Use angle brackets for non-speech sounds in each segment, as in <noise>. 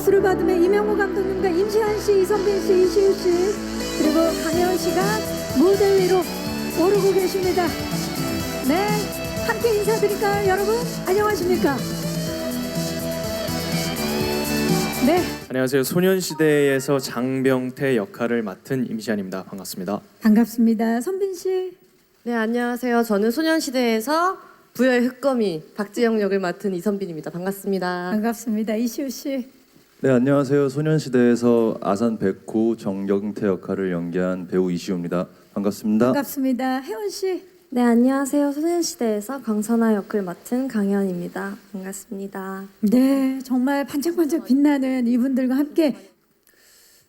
박수를 받으며 이명호 감독님과 임시한 씨, 이선빈 씨, 이시우 씨 그리고 강혜원 씨가 무대 위로 오르고 계십니다. 네, 함께 인사드릴까요, 여러분? 안녕하십니까? 네, 안녕하세요. 소년시대에서 장병태 역할을 맡은 임시안입니다. 반갑습니다. 반갑습니다. 선빈 씨. 네, 안녕하세요. 저는 소년시대에서 부여의 흑거미 박지영 역을 맡은 이선빈입니다. 반갑습니다. 반갑습니다. 이시우 씨. 네 안녕하세요 소년시대에서 아산 백호 정경태 역할을 연기한 배우 이시우입니다 반갑습니다 반갑습니다. 혜원 씨. 네, 안녕하세요. 소년시대에서 광선아 역을 맡은 강현입니다. 반갑습니다. 네, 정말 반짝반짝 빛나는 이분들과 함께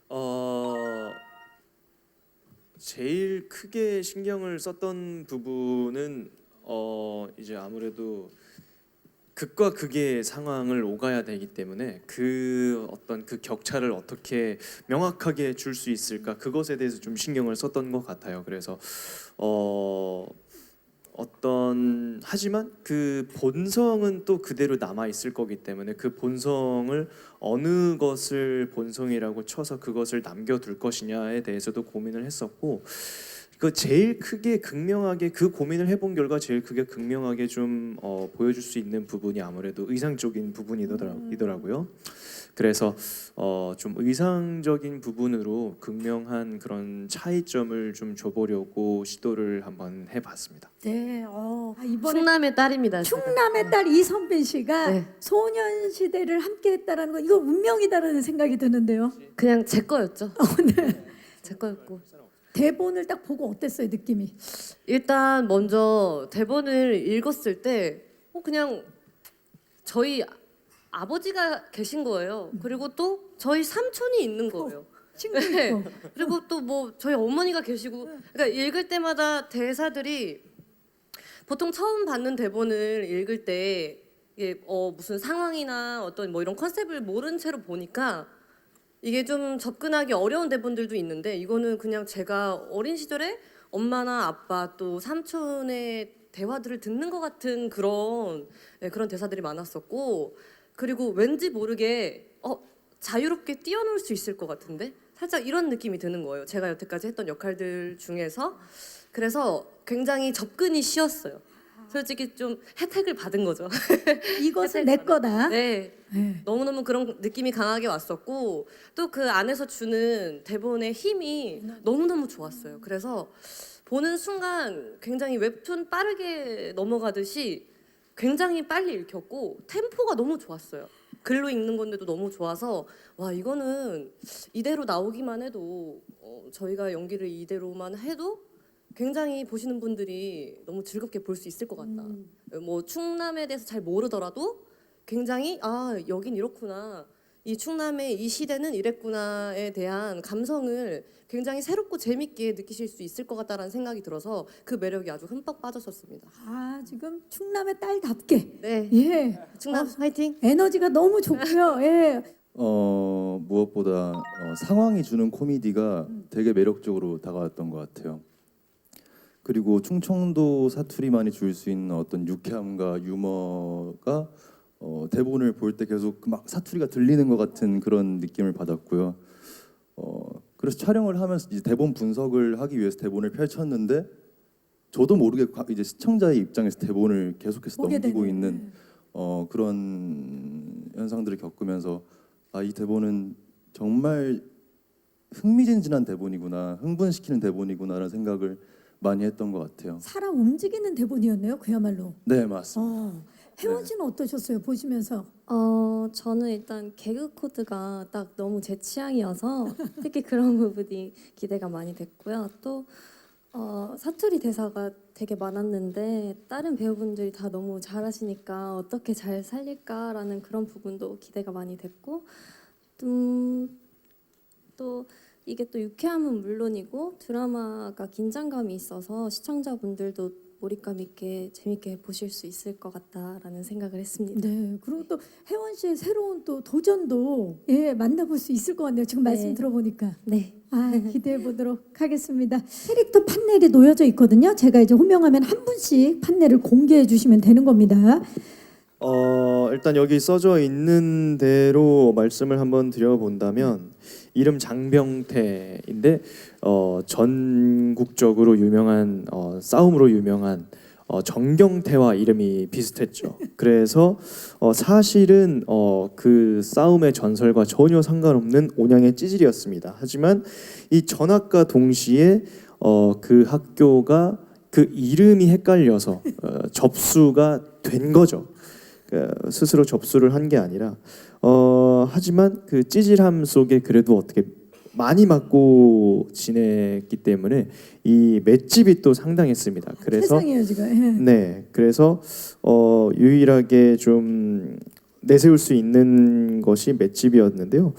어 제일 크게 신경을 썼던 부분은 어 이제 아무래도 극과 극의 상황을 오가야 되기 때문에 그 어떤 그 격차를 어떻게 명확하게 줄 수 있을까 그것에 대해서 좀 신경을 썼던 것 같아요. 그래서 어 어떤 하지만 그 본성은 또 그대로 남아 있을 거기 때문에 그 본성을 어느 것을 본성이라고 쳐서 그것을 남겨둘 것이냐에 대해서도 고민을 했었고 그 제일 크게 극명하게 그 고민을 해본 결과 제일 크게 극명하게 좀 어, 보여줄 수 있는 부분이 아무래도 의상적인 부분이더라고요. 그래서 어, 좀 의상적인 부분으로 극명한 그런 차이점을 좀 줘보려고 시도를 한번 해봤습니다. 네, 어, 이번에 충남의 딸입니다. 제가. 충남의 딸 이선빈 씨가 네. 소년시대를 함께했다라는 거 이거 운명이다라는 생각이 드는데요. 그냥 제 거였죠. 어, 네. 제 거였고. 대본을 딱 보고 어땠어요 느낌이? 일단 먼저 대본을 읽었을 때 어, 그냥 저희 아버지가 계신 거예요. 그리고 또 저희 삼촌이 있는 거예요. 친구 네. 있고. 그리고 또 뭐 저희 어머니가 계시고 그러니까 읽을 때마다 대사들이 보통 처음 받는 대본을 읽을 때 이게 어 무슨 상황이나 어떤 뭐 이런 컨셉을 모른 채로 보니까 이게 좀 접근하기 어려운 대본들도 있는데 이거는 그냥 제가 어린 시절에 엄마나 아빠 또 삼촌의 대화들을 듣는 것 같은 그런 네, 그런 대사들이 많았었고 그리고 왠지 모르게 어 자유롭게 뛰어놀 수 있을 것 같은데 살짝 이런 느낌이 드는 거예요. 제가 여태까지 했던 역할들 중에서 그래서 굉장히 접근이 쉬웠어요. 솔직히 좀 혜택을 받은 거죠. <laughs> 이것은 내 거다. 네. 네. 너무너무 그런 느낌이 강하게 왔었고 또 그 안에서 주는 대본의 힘이 너무너무 좋았어요. 그래서 보는 순간 굉장히 웹툰 빠르게 넘어가듯이 굉장히 빨리 읽혔고 템포가 너무 좋았어요. 글로 읽는 건데도 너무 좋아서 와 이거는 이대로 나오기만 해도 어, 저희가 연기를 이대로만 해도 굉장히 보시는 분들이 너무 즐겁게 볼 수 있을 것 같다. 뭐 충남에 대해서 잘 모르더라도 굉장히 아 여긴 이렇구나 이 충남의 이 시대는 이랬구나에 대한 감성을 굉장히 새롭고 재밌게 느끼실 수 있을 것 같다라는 생각이 들어서 그 매력이 아주 흠뻑 빠졌었습니다. 아 지금 충남의 딸답게 네, 예 충남 화이팅! 에너지가 너무 좋고요. 예. 어 무엇보다 어, 상황이 주는 코미디가 되게 매력적으로 다가왔던 것 같아요 그리고 충청도 사투리만이 줄 수 있는 어떤 유쾌함과 유머가 어, 대본을 볼 때 계속 막 사투리가 들리는 것 같은 그런 느낌을 받았고요 어, 그래서 촬영을 하면서 이제 대본 분석을 하기 위해서 대본을 펼쳤는데 저도 모르게 과- 이제 시청자의 입장에서 대본을 계속해서 넘기고 되는. 있는 어, 그런 현상들을 겪으면서 아 이 대본은 정말 흥미진진한 대본이구나 흥분시키는 대본이구나라는 생각을 많이 했던 것 같아요. 살아 움직이는 대본이었네요. 그야말로. 네 맞습니다. 어. 혜원 씨는 어떠셨어요 보시면서? 어, 저는 일단 개그 코드가 딱 너무 제 취향이어서 <laughs> 특히 그런 부분이 기대가 많이 됐고요. 또 어, 사투리 대사가 되게 많았는데 다른 배우분들이 다 너무 잘하시니까 어떻게 잘 살릴까라는 그런 부분도 기대가 많이 됐고 음, 또 이게 또 유쾌함은 물론이고 드라마가 긴장감이 있어서 시청자분들도 몰입감 있게 재밌게 보실 수 있을 것 같다라는 생각을 했습니다. 네. 그리고 또 혜원 씨의 새로운 또 도전도 예 만나볼 수 있을 것 같네요. 지금 말씀 네. 들어보니까. 네. 아 기대해 보도록 <laughs> 하겠습니다. 캐릭터 판넬이 놓여져 있거든요. 제가 이제 호명하면 한 분씩 판넬을 공개해 주시면 되는 겁니다. 어 일단 여기 써져 있는 대로 말씀을 한번 드려본다면 이름 장병태인데 어, 전국적으로 유명한 어, 싸움으로 유명한 어, 정경태와 이름이 비슷했죠. 그래서 어, 사실은 어, 그 싸움의 전설과 전혀 상관없는 온양의 찌질이었습니다. 하지만 이 전학과 동시에 어, 그 학교가 그 이름이 헷갈려서 어, 접수가 된 거죠. 그 스스로 접수를 한 게 아니라 어, 하지만 그 찌질함 속에 그래도 어떻게 많이 맞고 지냈기 때문에 이 맷집이 또 상당했습니다. 그래서 세상이에요 지금. 예. 네, 그래서 어, 유일하게 좀 내세울 수 있는 것이 맷집이었는데요.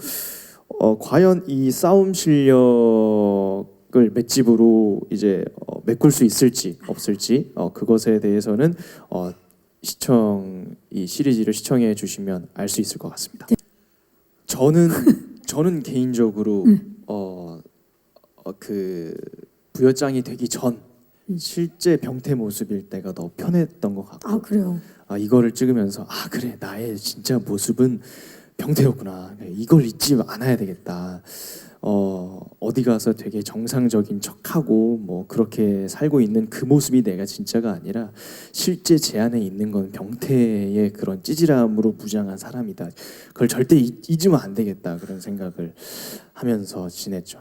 어, 과연 이 싸움 실력을 맷집으로 이제 어, 메꿀 수 있을지 없을지 어, 그것에 대해서는 어, 시청 이 시리즈를 시청해 주시면 알 수 있을 것 같습니다. 저는 <laughs> 저는 개인적으로 어, 어, 그 부여장이 되기 전 실제 병태 모습일 때가 더 편했던 것 같고 아 그래요. 아 이거를 찍으면서 아 그래 나의 진짜 모습은 병태였구나 이걸 잊지 않아야 되겠다 어 어디 가서 되게 정상적인 척하고 뭐 그렇게 살고 있는 그 모습이 내가 진짜가 아니라 실제 제 안에 있는 건 병태의 그런 찌질함으로 무장한 사람이다 그걸 절대 잊, 잊으면 안 되겠다 그런 생각을 하면서 지냈죠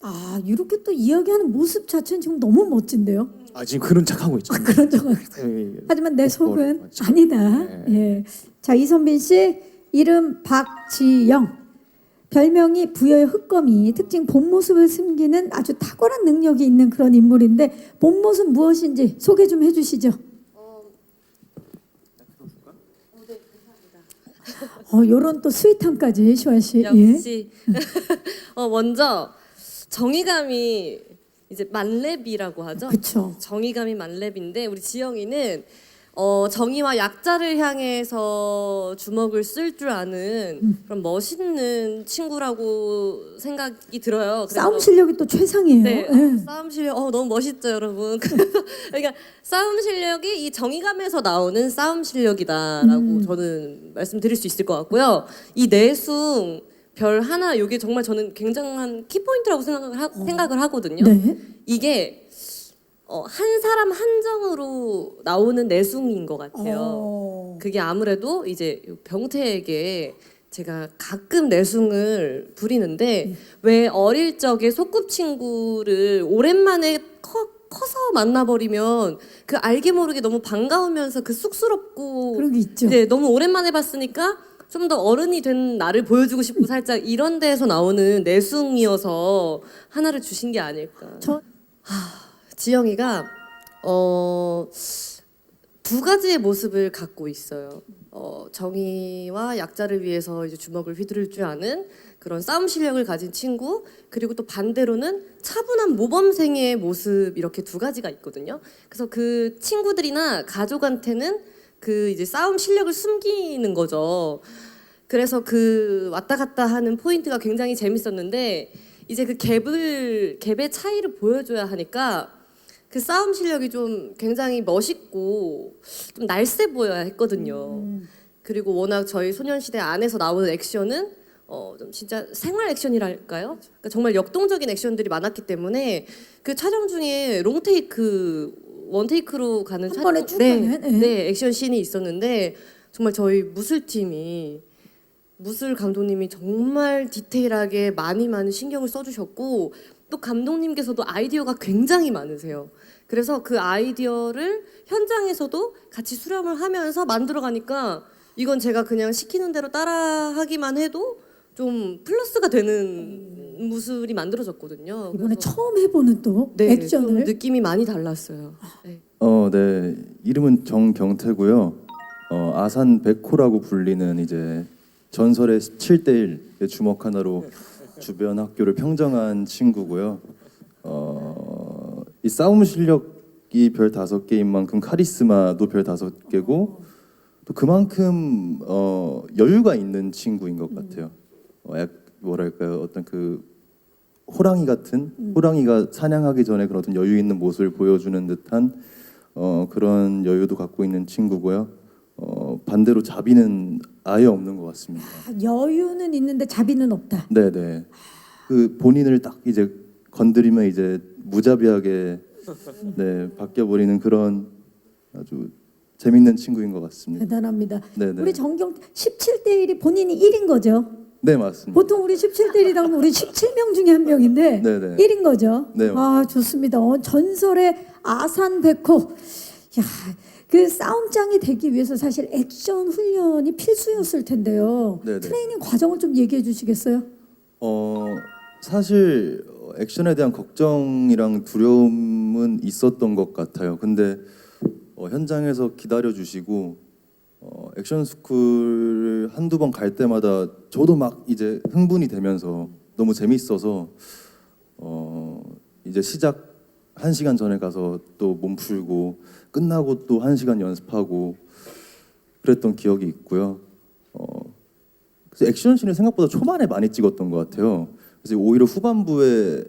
아 이렇게 또 이야기하는 모습 자체는 지금 너무 멋진데요. 아 지금 그런 척하고 있죠 그런 적은 예, 하지만 내 속은 맞죠. 아니다. 네. 예. 자 이선빈 씨 이름 박지영. 별명이 부여의 흑검이 특징 본 모습을 숨기는 아주 탁월한 능력이 있는 그런 인물인데 본 모습 무엇인지 소개 좀 해주시죠. 어, 요런 또 스윗함까지 시원 씨. 예. 역시 <laughs> 어, 먼저 정의감이 이제 만렙이라고 하죠. 그렇죠. 정의감이 만렙인데 우리 지영이는 어, 정의와 약자를 향해서 주먹을 쓸 줄 아는 음. 그런 멋있는 친구라고 생각이 들어요. 그래서- 싸움 실력이 또 최상이에요. 네, 예. 싸움 실력 어 너무 멋있죠, 여러분. <laughs> 그러니까 싸움 실력이 이 정의감에서 나오는 싸움 실력이다라고 음. 저는 말씀드릴 수 있을 것 같고요. 이 내숭 별 하나 이게 정말 저는 굉장한 키포인트라고 생각을 하, 생각을 하거든요. 네. 이게 어, 한 사람 한정으로 나오는 내숭인 것 같아요. 어. 그게 아무래도 이제 병태에게 제가 가끔 내숭을 부리는데 왜 어릴 적에 소꿉친구를 오랜만에 커, 커서 만나버리면 그 알게 모르게 너무 반가우면서 그 쑥스럽고 그런 게 있죠. 이제 너무 오랜만에 봤으니까 좀 더 어른이 된 나를 보여주고 싶고 살짝 이런 데에서 나오는 내숭이어서 하나를 주신 게 아닐까. 저 지영이가 어, 두 가지의 모습을 갖고 있어요. 어, 정의와 약자를 위해서 이제 주먹을 휘두를 줄 아는 그런 싸움 실력을 가진 친구 그리고 또 반대로는 차분한 모범생의 모습 이렇게 두 가지가 있거든요. 그래서 그 친구들이나 가족한테는 그 이제 싸움 실력을 숨기는 거죠. 그래서 그 왔다 갔다 하는 포인트가 굉장히 재밌었는데 이제 그 갭을 갭의 차이를 보여줘야 하니까 그 싸움 실력이 좀 굉장히 멋있고 좀 날쌔 보여야 했거든요. 음. 그리고 워낙 저희 소년시대 안에서 나오는 액션은 어, 좀 진짜 생활 액션이랄까요? 그러니까 정말 역동적인 액션들이 많았기 때문에 그 촬영 중에 롱테이크 원테이크로 가는 한 촬영- 번에 쭉 네, 가는? 예. 네 액션 씬이 있었는데 정말 저희 무술팀이 무술 감독님이 정말 디테일하게 많이 많은 신경을 써주셨고 또 감독님께서도 아이디어가 굉장히 많으세요. 그래서 그 아이디어를 현장에서도 같이 수렴을 하면서 만들어 가니까 이건 제가 그냥 시키는 대로 따라 하기만 해도 좀 플러스가 되는 무술이 만들어졌거든요. 이번에 그래서 처음 해보는 또 네, 좀 액션을 느낌이 많이 달랐어요. 네. 어, 네. 이름은 정경태고요. 어, 아산 백호라고 불리는 이제 전설의 17대 1의 주먹 하나로 주변 학교를 평정한 친구고요. 어, 이 싸움 실력이 별 다섯 개인 만큼 카리스마도 별 다섯 개고 또 그만큼 어, 여유가 있는 친구인 것 같아요. 어, 약 뭐랄까요? 어떤 그 호랑이 같은 호랑이가 사냥하기 전에 그런 어떤 여유 있는 모습을 보여주는 듯한 어, 그런 여유도 갖고 있는 친구고요. 어, 반대로 자비는 아예 없는 것 같습니다. 아, 여유는 있는데 자비는 없다. 네네. 그 본인을 딱 이제 건드리면 이제 무자비하게 네 바뀌어 버리는 그런 아주 재밌는 친구인 것 같습니다. 대단합니다. 네네. 우리 정경 17대 1이 본인이 1인 거죠. 네 맞습니다. 보통 우리 17대 1이라고 하면 우리 17명 중에 한 명인데 네네. 1인 거죠. 네. 아 좋습니다. 어, 전설의 아산 백호. 야, 그 싸움장이 되기 위해서 사실 액션 훈련이 필수였을 텐데요. 네네. 트레이닝 과정을 좀 얘기해 주시겠어요? 어 사실 어, 액션에 대한 걱정이랑 두려움은 있었던 것 같아요. 근데 어, 현장에서 기다려 주시고 어, 액션 스쿨 한두 번 갈 때마다 저도 막 이제 흥분이 되면서 너무 재밌어서 어, 이제 시작 한 시간 전에 가서 또 몸 풀고 끝나고 또 한 시간 연습하고 그랬던 기억이 있고요. 어, 그래서 액션씬을 생각보다 초반에 많이 찍었던 것 같아요. 그래서 오히려 후반부에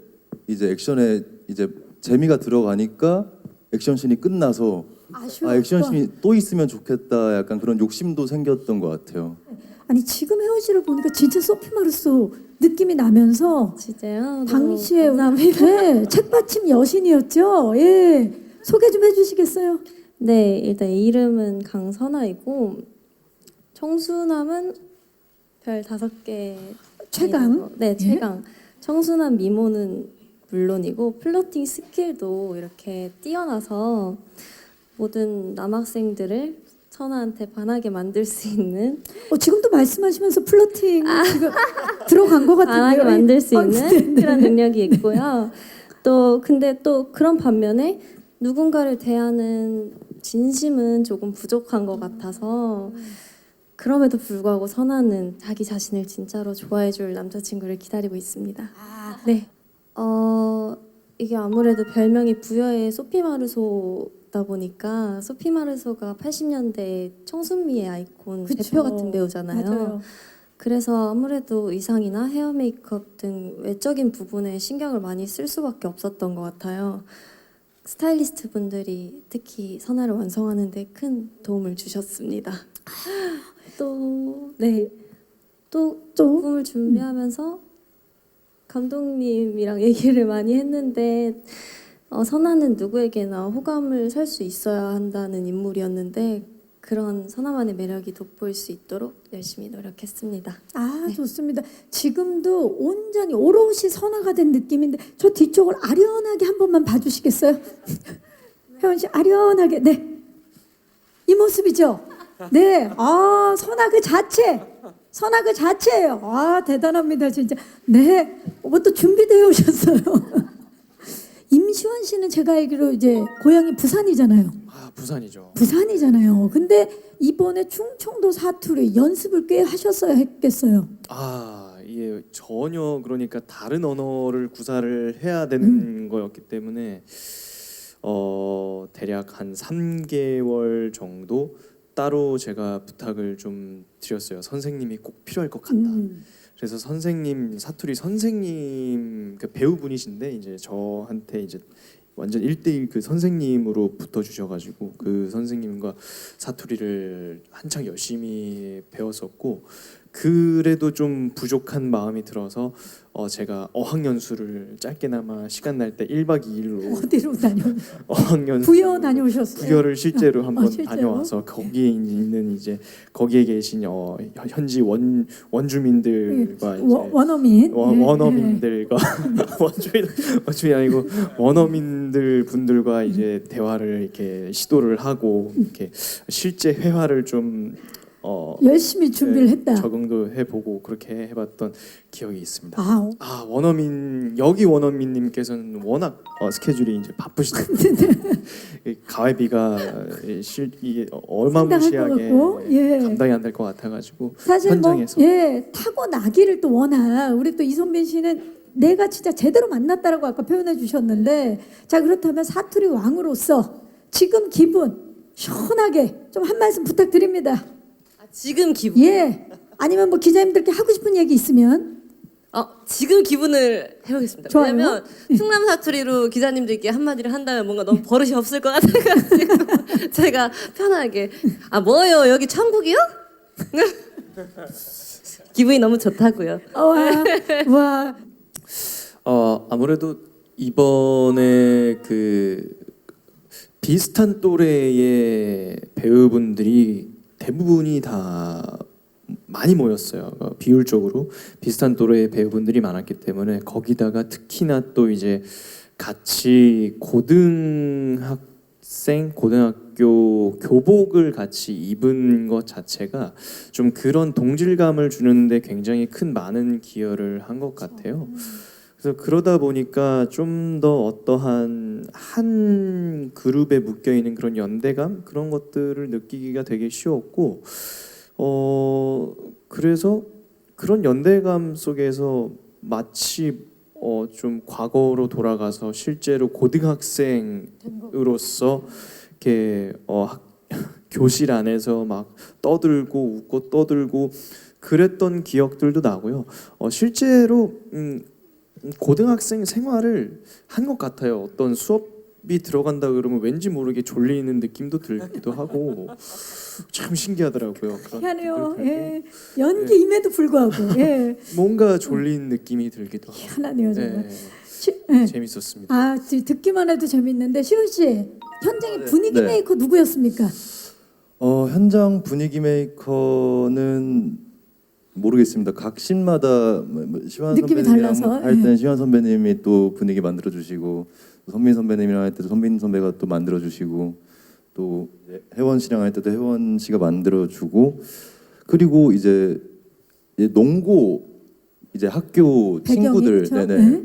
이제 액션에 이제 재미가 들어가니까 액션씬이 끝나서. 아 액션씬이 또 있으면 좋겠다 약간 그런 욕심도 생겼던 것 같아요. 아니 지금 씨를 보니까 진짜 소피 마르소 느낌이 나면서 진짜요? 당시에. 네, 책받침 여신이었죠. 예. 소개 좀 해주시겠어요? 네, 일단 이름은 강선아이고 청순함은 별 다섯 개. 최강. 네, 예. 최강. 청순한 미모는 물론이고 플러팅 스킬도 이렇게 뛰어나서 모든 남학생들을 선아한테 반하게 만들 수 있는 <laughs> 어, 지금도 말씀하시면서 플러팅 지금 들어간 것 같은데요. 반하게 만들 수 아, 있는 네, 네. 그런 능력이 있고요. 또 근데 또 그런 반면에 누군가를 대하는 진심은 조금 부족한 것 같아서 그럼에도 불구하고 선아는 자기 자신을 진짜로 좋아해줄 남자친구를 기다리고 있습니다. 아, 네. 어 이게 아무래도 별명이 부여의 소피 마르소 다 보니까 소피 마르소가 80년대 청순미의 아이콘 그쵸. 대표 같은 배우잖아요. 맞아요. 그래서 아무래도 의상이나 헤어 메이크업 등 외적인 부분에 신경을 많이 쓸 수밖에 없었던 것 같아요. 스타일리스트 분들이 특히 선화를 완성하는데 큰 도움을 주셨습니다. <laughs> 또 네. 또 또? 작품을 준비하면서 감독님이랑 얘기를 많이 했는데 어, 선아는 누구에게나 호감을 살 수 있어야 한다는 인물이었는데 그런 선아만의 매력이 돋보일 수 있도록 열심히 노력했습니다. 아 좋습니다. 지금도 온전히 오롯이 선화가 된 느낌인데 저 뒤쪽을 아련하게 한 번만 봐주시겠어요? <laughs> 혜원 씨 아련하게 네. 이 모습이죠. 네. 아 선화 그 자체. 선화 그 자체예요. 아 대단합니다 진짜. 네. 뭐또 준비되어 오셨어요. <laughs> 임시완 씨는 제가 알기로 이제 고향이 부산이잖아요. 아 부산이죠. 부산이잖아요. 근데 이번에 충청도 사투리 연습을 꽤 하셨어야 했겠어요. 아 이게 전혀 그러니까 다른 언어를 구사를 해야 되는 거였기 때문에 어 대략 한 3개월 정도 따로 제가 부탁을 좀 드렸어요. 선생님이 꼭 필요할 것 같다. 음. 그래서 선생님 사투리 선생님 그 배우분이신데 이제 저한테 이제 완전 1대1 그 선생님으로 붙어 주셔 가지고 그 선생님과 사투리를 한창 열심히 배웠었고 그래도 좀 부족한 마음이 들어서 어 제가 어학연수를 짧게나마 시간 날 때 1박 2일로 <laughs> 어디로 다녀? <laughs> 어학연수 부여 다녀오셨어요? 부여를 실제로 아, 한번 실제로? 다녀와서 거기에 있는 이제 거기에 계신 어 현지 원 원주민들과 이제 원- 원어민. 원, 예, 원어민들과 <laughs> 원주민 원주민 아니고 원어민들 분들과 이제 대화를 이렇게 시도를 하고 이렇게 실제 회화를 좀 어, 예. 열심히 준비를 네, 했다. 적응도 해보고 그렇게 해봤던 기억이 있습니다. 아, 아 원어민 여기 원어민님께서는 워낙 어, 스케줄이 이제 바쁘시다 <laughs> 이 가회비가 실 이게 어마무시하게 같고, 예. 감당이 안 될 것 같아가지고 사실 현장에서. 뭐 예, 타고 나기를 또 워낙 우리 또 이선빈 씨는 내가 진짜 제대로 만났다라고 아까 표현해 주셨는데 자 그렇다면 사투리 왕으로서 지금 기분 시원하게 좀 한 말씀 부탁드립니다. 아, 지금 기분 예. 아니면 뭐 기자님들께 하고 싶은 얘기 있으면 아 지금 기분을 해보겠습니다. 좋아요. 왜냐면 충남 사투리로 기자님들께 한마디를 한다면 뭔가 너무 버릇이 없을 것 같아가지고 <laughs> 제가 편하게 아 뭐요 여기 천국이요? <laughs> 기분이 너무 좋다고요. 와, 와, 어 아무래도 이번에 그 비슷한 또래의 배우분들이 대부분이 다 많이 모였어요. 어, 비율적으로 비슷한 또래의 배우분들이 많았기 때문에 거기다가 특히나 또 이제 같이 고등학생, 고등학교 교복을 같이 입은 것 자체가 좀 그런 동질감을 주는데 굉장히 큰 많은 기여를 한 것 같아요. 그래서 그러다 보니까 좀 더 어떠한 한 그룹에 묶여 있는 그런 연대감 그런 것들을 느끼기가 되게 쉬웠고 어 그래서 그런 연대감 속에서 마치 어 좀 과거로 돌아가서 실제로 고등학생으로서 이렇게 어 학- <laughs> 교실 안에서 막 떠들고 웃고 떠들고 그랬던 기억들도 나고요. 어 실제로 음 고등학생 생활을 한 것 같아요. 어떤 수업이 들어간다 그러면 왠지 모르게 졸리는 느낌도 들기도 하고 참 신기하더라고요. 그런 희한해요. 느낌도 예, 연기임에도 불구하고 <laughs> 예, 뭔가 졸린 느낌이 들기도 하고 희한하네요 정말. 네, 시, 예. 재밌었습니다. 아, 지금 듣기만 해도 재밌는데 시훈 씨 현장의 분위기 네. 메이커 누구였습니까? 어, 현장 분위기 메이커는 모르겠습니다. 각 씬마다 뭐, 뭐 시환 느낌이 선배님이랑 달라서, 할 때는 예. 시환 선배님이 또 분위기 만들어 주시고 선민 선배님이랑 할 때도 선민 선배가 또 만들어 주시고 또 이제 혜원 씨랑 할 때도 혜원 씨가 만들어 주고 그리고 이제 이제 농고 이제 학교 배경이 친구들 그쵸? 네네 네.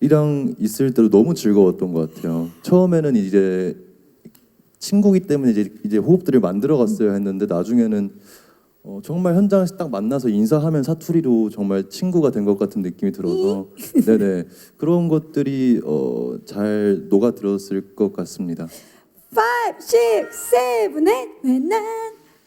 이랑 있을 때도 너무 즐거웠던 것 같아요. 처음에는 이제 친구기 때문에 이제 이제 호흡들을 만들어 갔어야 했는데 나중에는 어, 정말 현장에서 딱 만나서 인사하면 사투리로 정말 친구가 된 것 같은 느낌이 들어서 <laughs> 네네. 그런 것들이 어, 잘 녹아 들었을 것 같습니다. 5, 6, 7, 8 왜난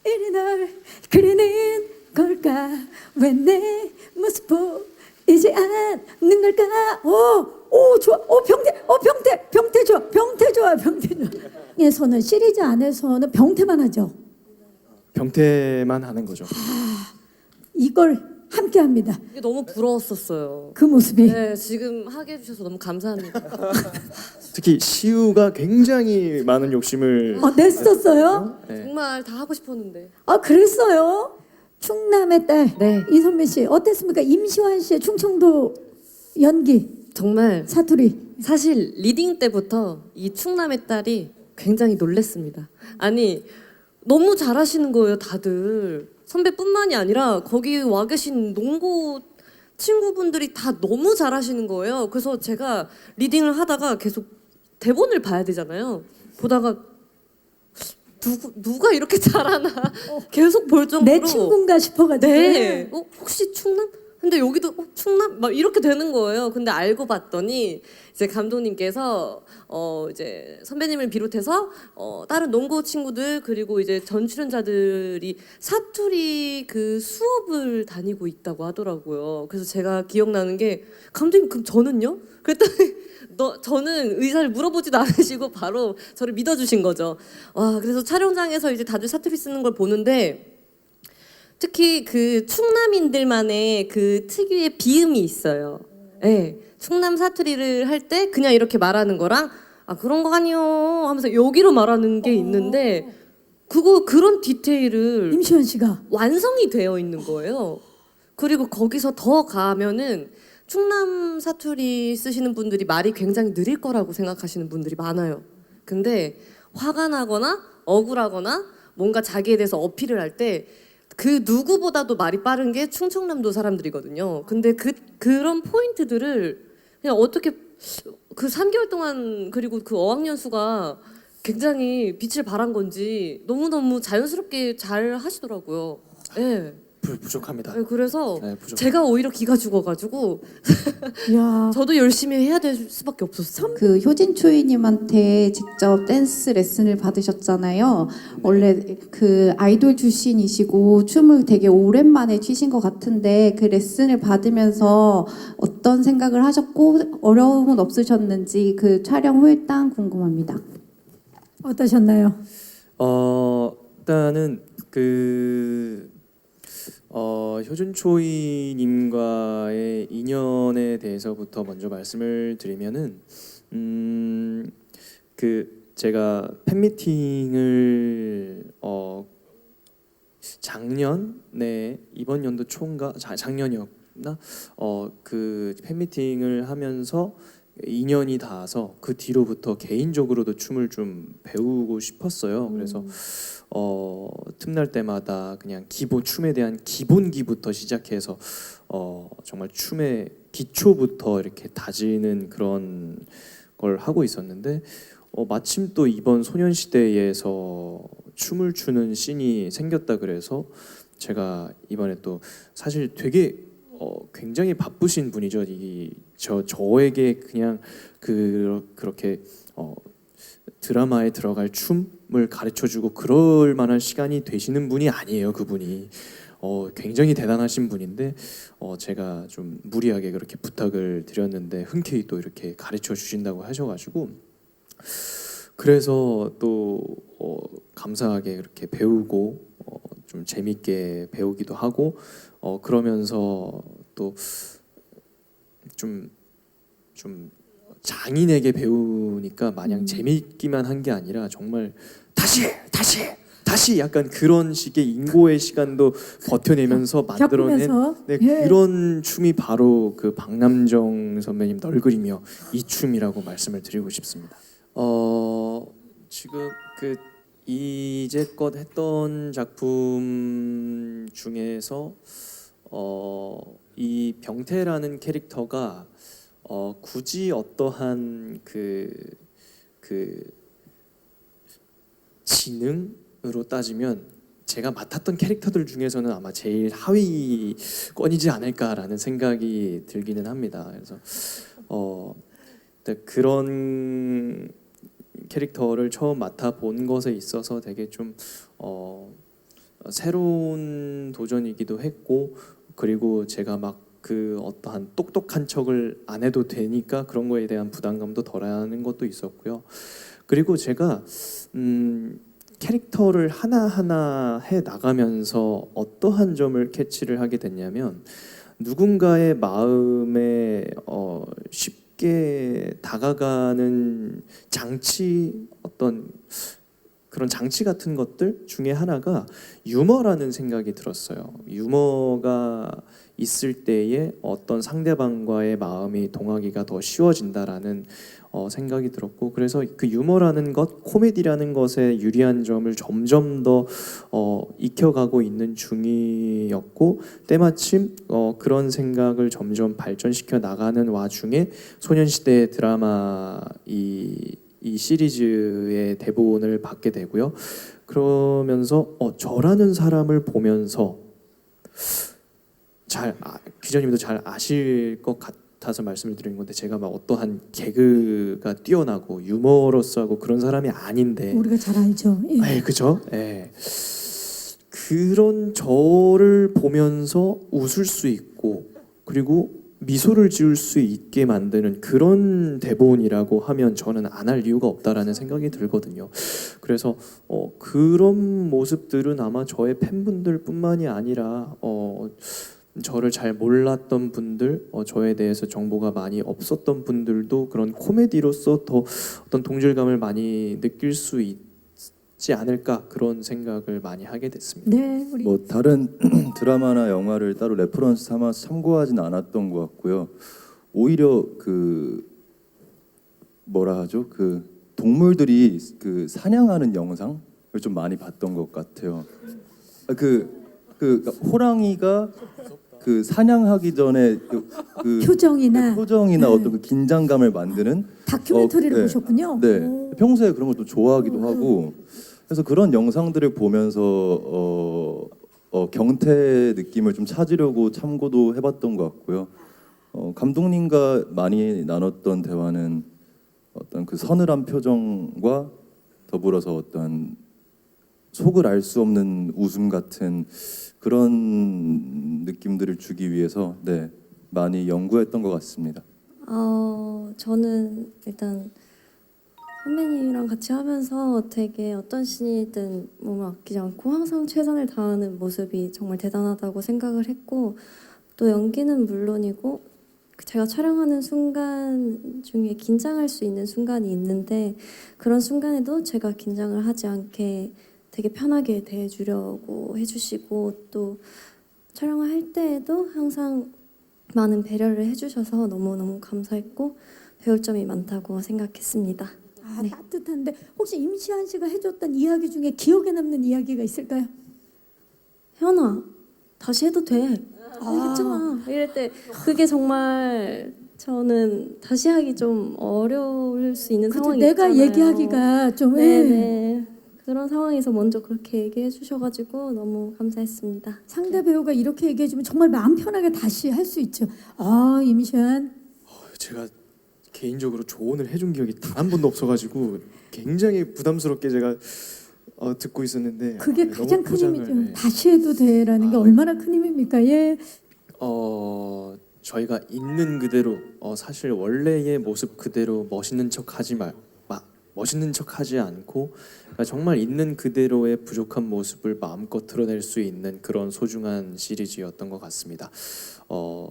이리 널 그리는 걸까? 왜 내 모습 보이지 않는 걸까? 오 오 좋아. 오 병태 오 병태 병태 좋아 병태 좋아 병태 좋아. 에서는 시리즈 안에서는 병태만 하죠 병태만 하는 거죠. 이걸 함께 합니다 이게 너무 부러웠었어요. 그 모습이 네 지금 하게 해주셔서 너무 감사합니다. 특히 시우가 굉장히 많은 욕심을 어 냈었어요 네. 정말 다 하고 싶었는데. 아 그랬어요 충남의 딸 네 이선배 씨 어땠습니까 임시완 씨의 충청도 연기 정말 사투리 사실 리딩 때부터 이 충남의 딸이 굉장히 놀랬습니다. 아니 너무 잘하시는 거예요, 다들 선배뿐만이 아니라 거기 와 계신 농고 친구분들이 다 너무 잘하시는 거예요. 그래서 제가 리딩을 하다가 계속 대본을 봐야 되잖아요. 보다가 누구 누가 이렇게 <laughs> 잘하나 계속 볼 정도로 내 친구인가 싶어가지고 네. 어, 혹시 충남? 근데 여기도 어, 충남? 막 이렇게 되는 거예요. 근데 알고 봤더니 이제 감독님께서 어 이제 선배님을 비롯해서 어 다른 농고 친구들 그리고 이제 전 출연자들이 사투리 그 수업을 다니고 있다고 하더라고요. 그래서 제가 기억나는 게 감독님 그럼 저는요? 그랬더니 <laughs> 너 저는 의사를 물어보지도 않으시고 바로 저를 믿어주신 거죠. 와 그래서 촬영장에서 이제 다들 사투리 쓰는 걸 보는데 특히 그 충남인들만의 그 특유의 비음이 있어요. 예. 충남 사투리를 할 때 그냥 이렇게 말하는 거랑 아 그런 거 아니요 하면서 여기로 말하는 게 있는데 그거 그런 디테일을 임시완 씨가 완성이 되어 있는 거예요. 그리고 거기서 더 가면은 충남 사투리 쓰시는 분들이 말이 굉장히 느릴 거라고 생각하시는 분들이 많아요. 근데 화가 나거나 억울하거나 뭔가 자기에 대해서 어필을 할때 그 누구보다도 말이 빠른 게 충청남도 사람들이거든요. 근데 그 그런 포인트들을 그냥 어떻게 그 3개월 동안 그리고 그 어학연수가 굉장히 빛을 발한 건지 너무너무 자연스럽게 잘 하시더라고요. 예. 부, 부족합니다. 네, 그래서 네, 부족. 제가 오히려 기가 죽어가지고 야, <laughs> 저도 열심히 해야 될 수밖에 없었어요. 그 효진 초이님한테 직접 댄스 레슨을 받으셨잖아요. 원래 그 아이돌 출신이시고 춤을 되게 오랜만에 추신 것 같은데 그 레슨을 받으면서 어떤 생각을 하셨고 어려움은 없으셨는지 그 촬영 후 일단 궁금합니다. 어떠셨나요? 어 일단은 그 어, 효준초이님과의 인연에 대해서부터 먼저 말씀을 드리면은 음, 그 제가 팬미팅을 어, 작년에 이번 연도 초인가? 자, 작년이었나? 어 그 팬미팅을 하면서 인연이 닿아서 그 뒤로부터 개인적으로도 춤을 좀 배우고 싶었어요. 그래서 어 틈날 때마다 그냥 기본 춤에 대한 기본기부터 시작해서 어 정말 춤의 기초부터 이렇게 다지는 그런 걸 하고 있었는데 어 마침 또 이번 소년시대에서 춤을 추는 씬이 생겼다 그래서 제가 이번에 또 사실 되게 어 굉장히 바쁘신 분이죠. 이 저 저에게 그냥 그 그렇게 어 드라마에 들어갈 춤을 가르쳐 주고 그럴 만한 시간이 되시는 분이 아니에요. 그분이 어 굉장히 대단하신 분인데 어 제가 좀 무리하게 그렇게 부탁을 드렸는데 흔쾌히 또 이렇게 가르쳐 주신다고 하셔 가지고 그래서 또 어, 감사하게 그렇게 배우고 어, 좀 재밌게 배우기도 하고 어, 그러면서 또 좀 좀 장인에게 배우니까 마냥 음. 재미있기만 한 게 아니라 정말 다시 다시 다시 약간 그런 식의 인고의 시간도 버텨내면서 만들어낸 겪으면서 네, 예. 그런 춤이 바로 그 박남정 선배님 널 그리며 이 춤이라고 말씀을 드리고 싶습니다. 어 지금 그 이제껏 했던 작품 중에서 어 이 병태라는 캐릭터가 어 굳이 어떠한 그 그 지능으로 따지면 제가 맡았던 캐릭터들 중에서는 아마 제일 하위권이지 않을까라는 생각이 들기는 합니다. 그래서 어 그런 캐릭터를 처음 맡아 본 것에 있어서 되게 좀 어, 새로운 도전이기도 했고 그리고 제가 막 그 어떠한 똑똑한 척을 안 해도 되니까 그런 거에 대한 부담감도 덜하는 것도 있었고요. 그리고 제가 음, 캐릭터를 하나하나 해 나가면서 어떠한 점을 캐치를 하게 됐냐면 누군가의 마음에 어, 쉽게 다가가는 장치 어떤 그런 장치 같은 것들 중에 하나가 유머라는 생각이 들었어요. 유머가 있을 때에 어떤 상대방과의 마음이 동하기가 더 쉬워진다라는 어, 생각이 들었고 그래서 그 유머라는 것, 코미디라는 것에 유리한 점을 점점 더 어, 익혀가고 있는 중이었고 때마침 어, 그런 생각을 점점 발전시켜 나가는 와중에 소년시대 드라마 이, 이 시리즈의 대본을 받게 되고요. 그러면서 어, 저라는 사람을 보면서 잘 아, 기자님도 잘 아실 것 같아서 말씀을 드리는 건데 제가 막 어떠한 개그가 뛰어나고 유머러스하고 그런 사람이 아닌데 우리가 잘 알죠. 예. 네, 그죠? 예. 그런 저를 보면서 웃을 수 있고 그리고 미소를 지을 수 있게 만드는 그런 대본이라고 하면 저는 안 할 이유가 없다라는 생각이 들거든요. 그래서 어, 그런 모습들은 아마 저의 팬분들뿐만이 아니라 어, 저를 잘 몰랐던 분들, 어, 저에 대해서 정보가 많이 없었던 분들도 그런 코미디로서 더 어떤 동질감을 많이 느낄 수 있 지 않을까 그런 생각을 많이 하게 됐습니다. 네, 우리 뭐 다른 <clears throat> 드라마나 영화를 따로 레퍼런스 삼아서 참고하진 않았던 것 같고요. 오히려 그 뭐라 하죠? 그 동물들이 그 사냥하는 영상을 좀 많이 봤던 것 같아요. 아, 그, 그 호랑이가 그 사냥하기 전에 그, 그 표정이나 표정이나 네. 어떤 그 긴장감을 만드는 다큐멘터리를 어, 네. 보셨군요. 네 오. 평소에 그런 걸좀 좋아하기도 하고 그래서 그런 영상들을 보면서 어, 어, 경태 느낌을 좀 찾으려고 참고도 해봤던 것 같고요. 어, 감독님과 많이 나눴던 대화는 어떤 그 서늘한 표정과 더불어서 어떤 속을 알 수 없는 웃음 같은 그런 느낌들을 주기 위해서 네 많이 연구했던 것 같습니다. 어, 저는 일단 선배님이랑 같이 하면서 되게 어떤 신이든 몸을 아끼지 않고 항상 최선을 다하는 모습이 정말 대단하다고 생각을 했고 또 연기는 물론이고 제가 촬영하는 순간 중에 긴장할 수 있는 순간이 있는데 그런 순간에도 제가 긴장을 하지 않게 되게 편하게 대해주려고 해주시고 또 촬영을 할 때에도 항상 많은 배려를 해주셔서 너무너무 감사했고 배울 점이 많다고 생각했습니다. 아, 네. 따뜻한데 혹시 임시한 씨가 해줬던 이야기 중에 기억에 남는 이야기가 있을까요? 현아 다시 해도 돼. 아. 했잖아. 이럴 때 그게 정말 저는 다시 하기 좀 어려울 수 있는 그죠? 상황이 내가 있잖아요. 얘기하기가 좀 예. 네네 그런 상황에서 먼저 그렇게 얘기해 주셔가지고 너무 감사했습니다. 상대 배우가 이렇게 얘기해주면 정말 마음 편하게 다시 할 수 있죠. 아 임시한 제가 개인적으로 조언을 해준 기억이 단 한 번도 없어가지고 굉장히 부담스럽게 제가 어, 듣고 있었는데 그게 아, 너무 가장 큰 힘이죠. 네. 다시 해도 돼라는 게 아. 얼마나 큰 힘입니까? 예. 어 저희가 있는 그대로 어, 사실 원래의 모습 그대로 멋있는 척하지 말 마, 멋있는 척하지 않고 그러니까 정말 있는 그대로의 부족한 모습을 마음껏 드러낼 수 있는 그런 소중한 시리즈였던 것 같습니다. 어,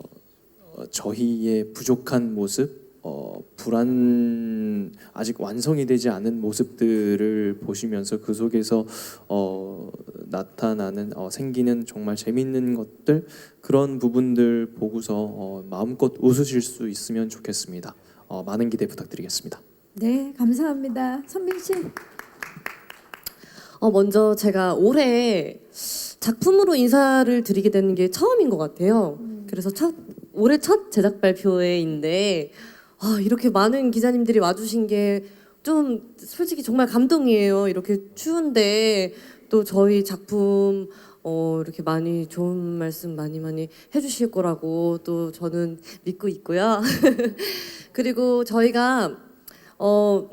어, 저희의 부족한 모습, 어, 불안 아직 완성이 되지 않은 모습들을 보시면서 그 속에서 어, 나타나는 어, 생기는 정말 재밌는 것들 그런 부분들 보고서 어, 마음껏 웃으실 수 있으면 좋겠습니다. 어, 많은 기대 부탁드리겠습니다. 네, 감사합니다. 선민 씨. 어, 먼저 제가 올해 작품으로 인사를 드리게 되는 게 처음인 것 같아요. 그래서 첫 올해 첫 제작 발표회인데 아, 이렇게 많은 기자님들이 와주신 게 좀 솔직히 정말 감동이에요. 이렇게 추운데 또 저희 작품 어, 이렇게 많이 좋은 말씀 많이 많이 해주실 거라고 또 저는 믿고 있고요. <laughs> 그리고 저희가 어,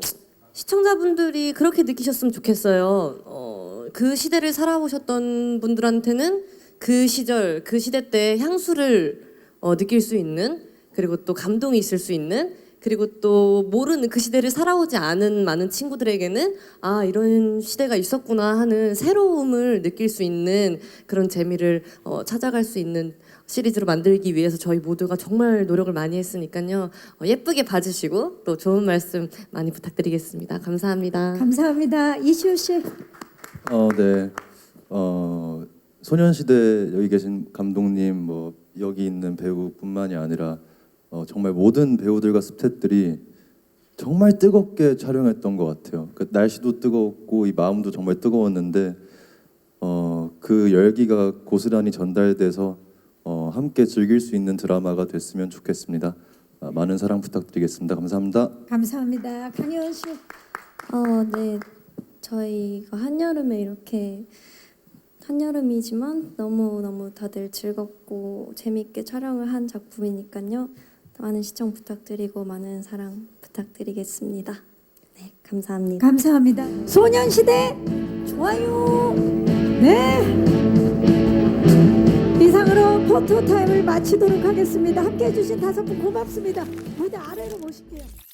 시청자분들이 그렇게 느끼셨으면 좋겠어요. 어, 그 시대를 살아오셨던 분들한테는 그 시절, 그 시대 때 향수를 어, 느낄 수 있는 그리고 또 감동이 있을 수 있는 그리고 또 모르는 그 시대를 살아오지 않은 많은 친구들에게는 아 이런 시대가 있었구나 하는 새로움을 느낄 수 있는 그런 재미를 어, 찾아갈 수 있는 시리즈로 만들기 위해서 저희 모두가 정말 노력을 많이 했으니까요 어, 예쁘게 봐주시고 또 좋은 말씀 많이 부탁드리겠습니다 감사합니다. 감사합니다. 이시우 씨. 어, 네. 어, 소년시대 여기 계신 감독님 뭐 여기 있는 배우뿐만이 아니라 어, 정말 모든 배우들과 스태프들이 정말 뜨겁게 촬영했던 것 같아요. 그 날씨도 뜨거웠고 이 마음도 정말 뜨거웠는데 어, 그 열기가 고스란히 전달돼서 어, 함께 즐길 수 있는 드라마가 됐으면 좋겠습니다. 아, 많은 사랑 부탁드리겠습니다. 감사합니다. 감사합니다. 강혜원 씨. 어, 네. 저희가 한여름에 이렇게 한여름이지만 너무너무 다들 즐겁고 재밌게 촬영을 한 작품이니까요. 많은 시청 부탁드리고 많은 사랑 부탁드리겠습니다. 네, 감사합니다. 감사합니다. 소년시대 좋아요. 네. 이상으로 포토 타임을 마치도록 하겠습니다. 함께 해주신 다섯 분 고맙습니다. 무대 아래로 모실게요.